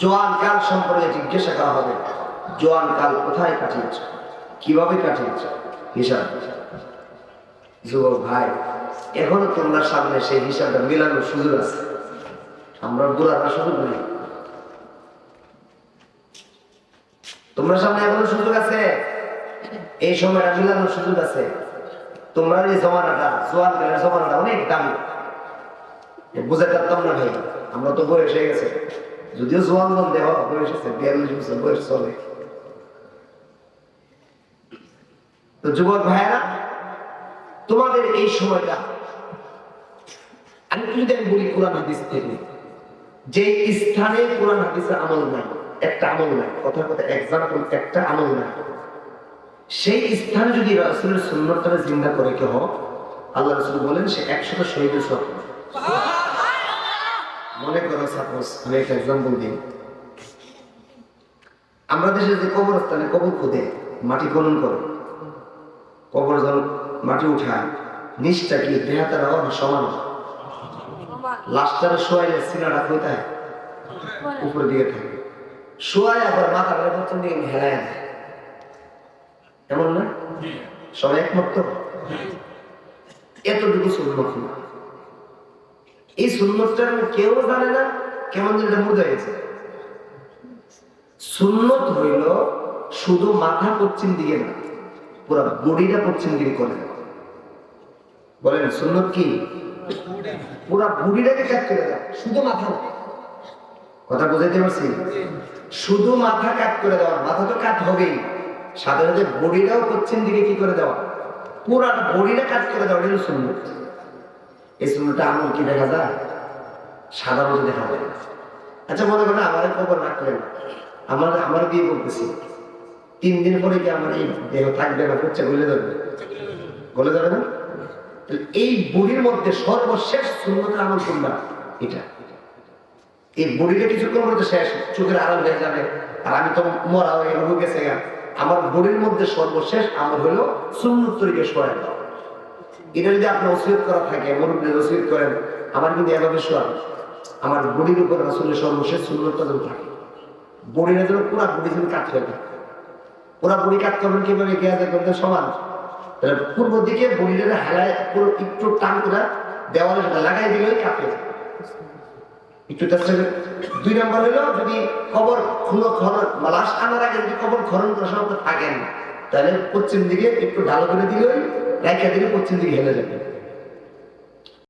জোয়ান সম্পর্কে জিজ্ঞাসা করা হবে, জোয়ান কোথায় কাটিয়েছে? কীভাবে কাটিয়েছে? হিসাব। যুবক ভাই, এখনও তোমরা সামনে সেই হিসাবটা মেলানোর সুযোগ আছে। আমরা বুড়ারা সুযোগ নেই। তোমরা সামনে এখনও সুযোগ আছে? এই সময়টা মিলানোর সুযোগ আছে। তোমরা এই জমানাটা, জোয়ান কালের জমানাটা অনেক দামি। বুঝাতে পারতাম না ভাই, আমরা তো বয়স হয়ে গেছে। যদিও জোয়ান বয়স আছে বিয়াল্লিশ বছর বয়স চলে। তো যুবক তোমাদের এই সময়টা আমি যদি আমি বলি কোরআন হাদিস থেকে, যে স্থানে কোরআন হাদিসের আমল নাই, একটা আমল নাই কথা কথা এক্সাম্পল একটা আমল নাই। সেই স্থানে যদি রাসুলের সুন্নতটা জিন্দা করে কেহ আল্লাহ রসুল বলেন, সে একশত শহীদের সব মনে করো সাপোজ আমি একটা এক্সাম্পল দিই। আমরা দেশে যে কবরস্থানে কবর খুদে মাটি খনন করে। কবর জল মাটি উঠায় নিচটা কি দেহাতারা না সমান লাশটারে শোয়াইলে সিনাটা কোথায় উপরের দিকে থাকে। শোয়ায় আবার মাথা করে প্রথম দিকে হেলায় দেয়। এমন না? সবাই একমত এতটুকু না। এই সুন্নতটা কেউ জানে না, কেমন যেন এটা বোঝা গেছে। সুন্নত হইল শুধু মাথা পশ্চিম দিকে না, পুরো বডিটা পশ্চিম দিকে করে। বলেন, সুন্নত কি? পুরো বডিটাকে কাট করে দেওয়া শুধু মাথা কথা বুঝাইতে পারছি? শুধু মাথা কাট করে দেওয়া মাথা তো কাট হবেই। সাথে বডিটাও পশ্চিম দিকে কি করে দেওয়া? পুরা বডিটা কাট করে দেওয়া, এটা সুন্নত। এই সুন্নতটা আমল কি দেখা যায়? সাধারণত দেখা যায়। আচ্ছা মনে করেন আমার খবর রাখলেন। আমার আমার বিয়ে করতেছি তিন দিন পরে কি আমার এই দেহ থাকবে না? হচ্ছে গলে যাবে? গলে যাবে না? এই বুড়ির মধ্যে সর্বশেষ সুন্নতের আমল কোনটা? এটা। এই বুড়িটা কিছুক্ষণ মধ্যে শেষ, চোখের আড়াল হয়ে যাবে। আর আমি তো মরা হয়ে গেছে আমার বুড়ির মধ্যে সর্বশেষ আমল হলো সুন্নত তরিকে সরাই দাও এটা যদি আপনি ওসিয়ত করা থাকে, মুরব্বী ওসিয়ত করেন, আমার কিন্তু এভাবে শোয়া আমার বডির উপর আসলে সর্বশেষ সুন্দরতা যেন থাকে। বডিটা যেন পুরা বডি যেন কাট হয়ে থাকে। পুরা বডি কাট করবেন কীভাবে গিয়ে করতে সমান? তাহলে পূর্ব দিকে বডিটা হেলায় পুরো একটু টান করে দেওয়ালে লাগাই দিলেই কাটে একটু করে দুই নম্বর হলো, যদি কবর খুলো খরণ লাশ আনার আগে যদি কবর খরণ করার সময় থাকেন, তাহলে পশ্চিম দিকে একটু ঢালো করে দিলেই রাইখা দিলে পশ্চিম দিকে হেলে যাবে।